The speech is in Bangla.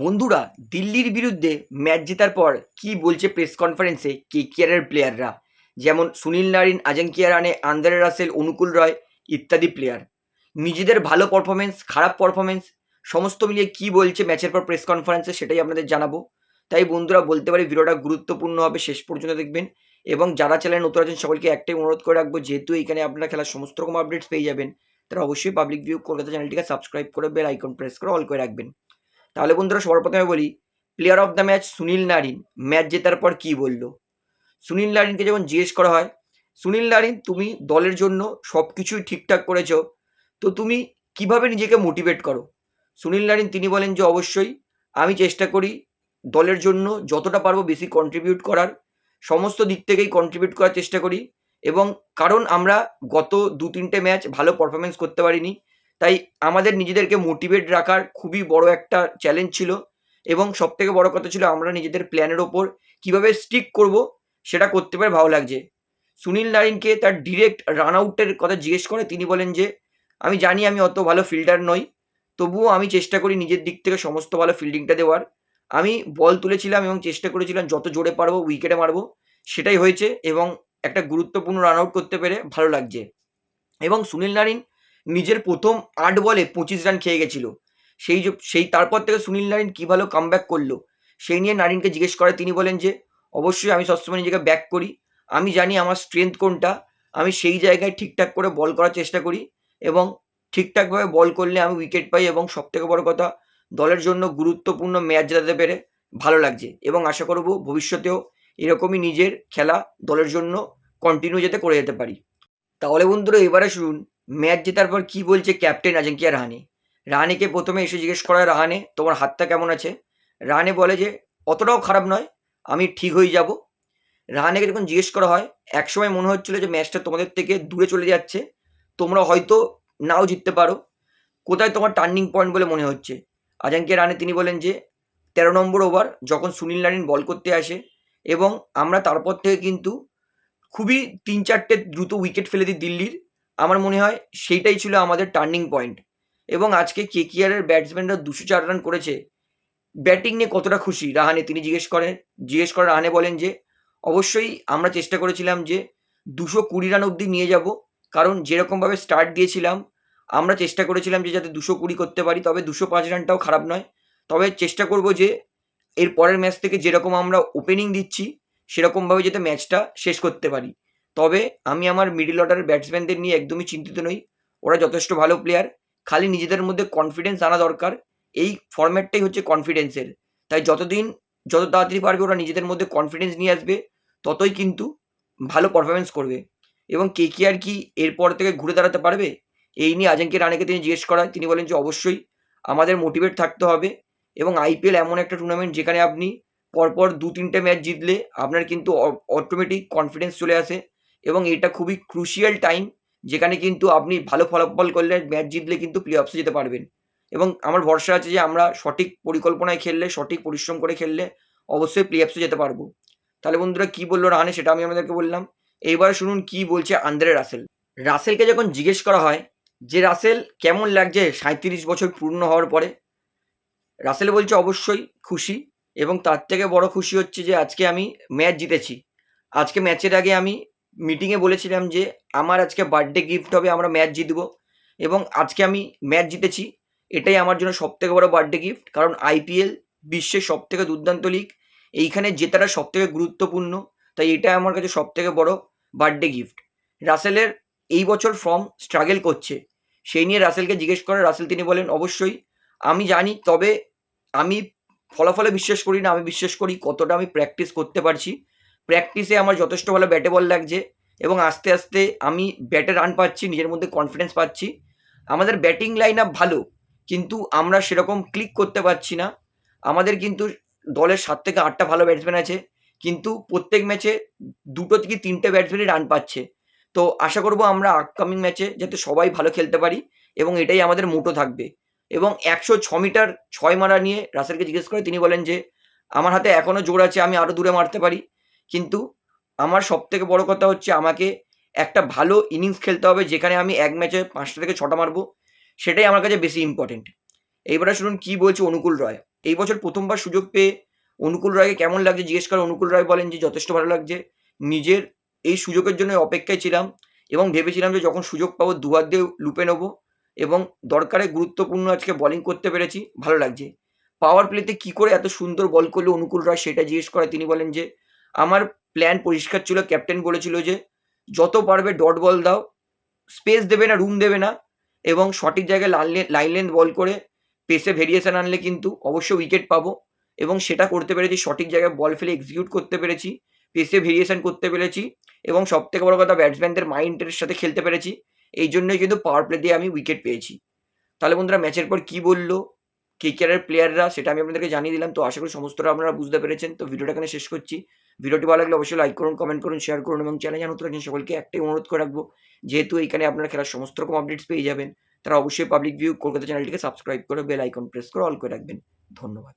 বন্ধুরা, দিল্লির বিরুদ্ধে ম্যাচ জেতার পর কি বলছে প্রেস কনফারেন্সে কেকেআরের প্লেয়াররা যেমন সুনীল নারিন আজাঙ্কিয়া রানে আন্দ্রে রাসেল, অনুকূল রয় ইত্যাদি প্লেয়ার নিজেদের ভালো পারফরমেন্স খারাপ পারফরমেন্স সমস্ত মিলিয়ে কি বলছে ম্যাচের পর প্রেস কনফারেন্সে সেটাই আপনাদের জানাব। তাই বন্ধুরা, বলতে পারি ভিডিওটা গুরুত্বপূর্ণ হবে, শেষ পর্যন্ত দেখবেন। এবং যারা চ্যানেলে নতুন আছেন, সকলকে একটাই অনুরোধ করে রাখব, যেহেতু এখানে আপনারা খেলার সমস্ত রকম আপডেটস পেয়ে যাবেন, তারা অবশ্যই পাবলিক ভিউ কলকাতা চ্যানেলটিকে সাবস্ক্রাইব করে বেল আইকন প্রেস করে অল করে রাখবেন। তাহলে বন্ধুরা সবার প্রথমে বলি player of the match Sunil Narine. Match জেতার পর কি বলল? সুনীল নারিনকে যখন জিজ্ঞেস করা হয়, সুনীল নারিন, তুমি দলের জন্য সব কিছুই ঠিকঠাক করেছ, তো তুমি কীভাবে নিজেকে মোটিভেট করো? সুনীল নারিন, তিনি বলেন যে, অবশ্যই, আমি চেষ্টা করি দলের জন্য যতটা পারব বেশি কন্ট্রিবিউট করার, সমস্ত দিক থেকেই কন্ট্রিবিউট করার চেষ্টা করি এবং কারণ আমরা গত দু তিনটে ম্যাচ ভালো পারফরমেন্স করতে পারিনি তাই আমাদের নিজেদেরকে মোটিভেট রাখার খুবই বড় একটা চ্যালেঞ্জ ছিল এবং সব থেকে বড় কথা ছিল আমরা নিজেদের প্ল্যানের ওপর কীভাবে স্টিক করব সেটা করতে পেরে ভালো লাগছে। সুনীল নারিনকে তার ডিরেক্ট রান আউটের কথা জিজ্ঞেস করে তিনি বলেন যে, আমি জানি আমি অত ভালো ফিল্ডার নই, তবুও আমি চেষ্টা করি নিজের দিক থেকে সমস্ত ভালো ফিল্ডিংটা দেওয়ার। আমি বল তুলেছিলাম এবং চেষ্টা করেছিলাম যত জোরে পারব উইকেটে মারবো, সেটাই হয়েছে এবং একটা গুরুত্বপূর্ণ রান আউট করতে পেরে ভালো লাগছে। এবং সুনীল নারিন নিজের প্রথম আট বলে পঁচিশ রান খেয়ে গেছিল। সেই সেই তারপর থেকে সুনীল নারিন কী ভালো কাম ব্যাক করল, সেই নিয়ে নারিনকে জিজ্ঞেস করে। তিনি বলেন যে, অবশ্যই আমি সবসময় নিজেকে ব্যাক করি। আমি জানি আমার স্ট্রেংথ কোনটা। আমি সেই জায়গায় ঠিকঠাক করে বল করার চেষ্টা করি এবং ঠিকঠাকভাবে বল করলে আমি উইকেট পাই এবং সবথেকে বড় কথা, দলের জন্য গুরুত্বপূর্ণ ম্যাচ জেতাতে পেরে ভালো লাগছে এবং আশা করব ভবিষ্যতেও এরকমই নিজের খেলা দলের জন্য কন্টিনিউ যাতে করে যেতে পারি। তাহলে বন্ধুরা, এবারে শুনুন ম্যাচ জেতার পর কি বলছে ক্যাপ্টেন আজঙ্কিয়া রাহানে? রাহানেকে প্রথমে এসে জিজ্ঞেস করা রাহানে, তোমার হাতটা কেমন আছে? রাহানে বলে যে, অতটাও খারাপ নয়, আমি ঠিক হয়ে যাব। রাহানেকে যখন জিজ্ঞেস করা হয়, একসময় মনে হচ্ছিল যে, ম্যাচটা তোমাদের থেকে দূরে চলে যাচ্ছে, তোমরা হয়তো নাও জিততে পারো। কোথায় তোমার টার্নিং পয়েন্ট বলে মনে হচ্ছে? আজাঙ্কিয়া রানে তিনি বলেন যে, তেরো নম্বর ওভার যখন সুনীল নারিন বল করতে আসে এবং আমরা তারপর থেকে কিন্তু খুবই তিন চারটে দ্রুত উইকেট ফেলে দিই দিল্লির আমার মনে হয় সেইটাই ছিল আমাদের টার্নিং পয়েন্ট এবং আজকে কেকিআরের ব্যাটসম্যানরা দুশো চার রান করেছে। ব্যাটিং নিয়ে কতটা খুশি? রাহানে তিনি জিজ্ঞেস করেন, জিজ্ঞেস করে রাহানে বলেন যে, অবশ্যই আমরা চেষ্টা করেছিলাম যে দুশো কুড়ি রান অবধি নিয়ে যাব। কারণ যেরকমভাবে স্টার্ট দিয়েছিলাম, আমরা চেষ্টা করেছিলাম যে যাতে দুশো কুড়ি করতে পারি। তবে দুশো পাঁচ রানটাও খারাপ নয়। তবে চেষ্টা করব যে এর পরের ম্যাচ থেকে যেরকম আমরা ওপেনিং দিচ্ছি, সেরকমভাবে যাতে ম্যাচটা শেষ করতে পারি। তবে আমি আমার মিডিল অর্ডারের ব্যাটসম্যানদের নিয়ে একদমই চিন্তিত নই। ওরা যথেষ্ট ভালো প্লেয়ার খালি নিজেদের মধ্যে কনফিডেন্স আনা দরকার। এই ফর্ম্যাটটাই হচ্ছে কনফিডেন্সের তাই যতদিন, যত তাড়াতাড়ি পারবে ওরা নিজেদের মধ্যে কনফিডেন্স নিয়ে আসবে, ততই কিন্তু ভালো পারফরমেন্স করবে। এবং কে কে আর কি এরপর থেকে ঘুরে দাঁড়াতে পারবে, এই নিয়ে আজঙ্কে রানেকে তিনি জিজ্ঞেস করায়। তিনি বলেন যে, অবশ্যই আমাদের মোটিভেট থাকতে হবে এবং আইপিএল এমন একটা টুর্নামেন্ট যেখানে আপনি পরপর দু তিনটে ম্যাচ জিতলে আপনার কিন্তু অটোমেটিক কনফিডেন্স চলে আসে। এবং এটা খুবই ক্রুশিয়াল টাইম যেখানে কিন্তু আপনি ভালো ফলাফল করলে ম্যাচ জিতলে কিন্তু প্লে অফসে যেতে পারবেন। এবং আমার ভরসা আছে যে আমরা সঠিক পরিকল্পনায় খেললে, সঠিক পরিশ্রম করে খেললে অবশ্যই প্লে অফসে যেতে পারব। তাহলে বন্ধুরা কী বলল রাহানে সেটা আমি আপনাদেরকে বললাম। এইবার শুনুন কি বলছে আন্দ্রে রাসেল। রাসেলকে যখন জিজ্ঞেস করা হয় যে, রাসেল, কেমন লাগছে সাঁত্রিশ বছর পূর্ণ হওয়ার পরে? রাসেল বলছে, অবশ্যই খুশি এবং তার থেকে বড় খুশি হচ্ছে যে, আজকে আমি ম্যাচ জিতেছি। আজকে ম্যাচের আগে আমি মিটিংয়ে বলেছিলাম যে, আমার আজকে বার্থডে গিফট হবে, আমরা ম্যাচ জিতব। এবং আজকে আমি ম্যাচ জিতেছি। এটাই আমার জন্য সবথেকে বড় বার্থডে গিফট কারণ আইপিএল বিশ্বের সবথেকে দুর্দান্ত লিগ এইখানে জেতাটা সবথেকে গুরুত্বপূর্ণ। তাই এটা আমার কাছে সবথেকে বড় বার্থডে গিফট রাসেলের এই বছর ফর্ম স্ট্রাগল করছে। সেই নিয়ে রাসেলকে জিজ্ঞেস করে, রাসেল তিনি বলেন, অবশ্যই। আমি জানি, তবে আমি ফলাফলে বিশ্বাস করি না। আমি বিশ্বাস করি কতটা আমি প্র্যাকটিস করতে পারছি। প্র্যাকটিসে আমার যথেষ্ট ভালো ব্যাটে বল লাগছে এবং আস্তে আস্তে আমি ব্যাটে রান পাচ্ছি, নিজের মধ্যে কনফিডেন্স পাচ্ছি। আমাদের ব্যাটিং লাইন আপ ভালো, কিন্তু আমরা সেরকম ক্লিক করতে পারছি না। আমাদের কিন্তু দলের সাত থেকে আটটা ভালো ব্যাটসম্যান আছে, কিন্তু প্রত্যেক ম্যাচে দুটো থেকে তিনটে ব্যাটসম্যানই রান পাচ্ছে। তো আশা করব আমরা আপকামিং ম্যাচে যাতে সবাই ভালো খেলতে পারি এবং এটাই আমাদের মোটো থাকবে। এবং একশো ছ মিটার ছয় মারা নিয়ে রাসেলকে জিজ্ঞেস করে তিনি বলেন যে, আমার হাতে এখনও জোর আছে, আমি আরও দূরে মারতে পারি। কিন্তু আমার সব থেকে বড় কথা হচ্ছে আমাকে একটা ভালো ইনিংস খেলতে হবে যেখানে আমি এক ম্যাচে পাঁচটা থেকে ছটা মারবো, সেটাই আমার কাছে বেশি ইম্পর্টেন্ট এইবারে শুনুন কি বলছে অনুকূল রয়। এই বছর প্রথমবার সুযোগ পেয়ে অনুকূল রায়কে কেমন লাগছে জিজ্ঞেস করে। অনুকূল রায় বলেন যে যথেষ্ট ভালো লাগছে। নিজের এই সুযোগের জন্য অপেক্ষায় ছিলাম এবং ভেবেছিলাম যে যখন সুযোগ পাবো দুয়ার দিয়ে লুপে নেব এবং দরকারে গুরুত্বপূর্ণ আজকে বোলিং করতে পেরেছি, ভালো লাগছে। পাওয়ার প্লেতে কি করে এত সুন্দর বল করল অনুকূল রায় সেটা জিজ্ঞেস করে। তিনি বলেন যে আমার প্ল্যান পরিষ্কার ছিল ক্যাপ্টেন বলেছিল যে, যত পারবে ডট বল দাও স্পেস দেবে না রুম দেবে না, এবং সঠিক জায়গায় লাইন লেন্থ বল করে পেসে ভেরিয়েশন আনলে কিন্তু অবশ্যই উইকেট পাবো, এবং সেটা করতে পেরেছি, সঠিক জায়গায় বল ফেলে এক্সিকিউট করতে পেরেছি পেসে ভেরিয়েশন করতে পেরেছি, এবং সব থেকে বড় কথা ব্যাটসম্যানদের মাইন্ডের সাথে খেলতে পেরেছি, এই জন্যই কিন্তু পাওয়ার প্লে দিয়ে আমি উইকেট পেয়েছি। তাহলে বন্ধুরা ম্যাচের পর কি বলল, কে কেয়ারের প্লেয়াররা সেটা আমি আপনাদেরকে জানিয়ে দিলাম, তো আশা করি সমস্তটা আপনারা বুঝতে পেরেছেন, তো ভিডিওটা এখানে শেষ করছি। ভিডিওটি ভালো লাগলে অবশ্যই লাইক করুন কমেন্ট করুন শেয়ার করুন এবং চ্যানেল নতুন আছেন সকলকে একটাই অনুরোধ করে রাখব যেহেতু এখানে আপনারা খেলার সমস্ত রকম আপডেটস পেয়ে যাবেন। তারা অবশ্যই পাবলিক ভিউ কলকাতা চ্যানেলটিকে সাবস্ক্রাইব করে বেল আইকন প্রেস করে অল করে রাখবেন। ধন্যবাদ।